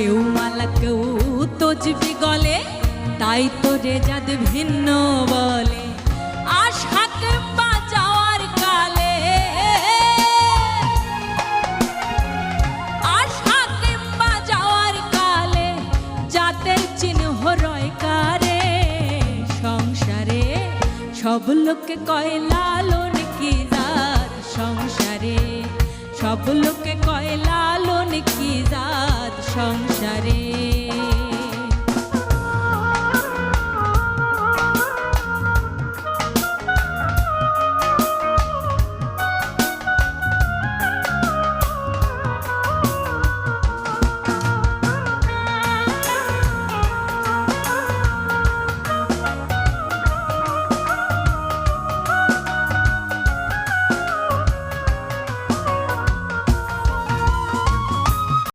কেউ মালা, কেউ তজবি গলে তাই তো রে যাদ ভিন্ন বলে। কালে কালে চিহ্ন সংসারে সব লোকে কয়, লালন কি সংসারে? সব লোকে সংসারে।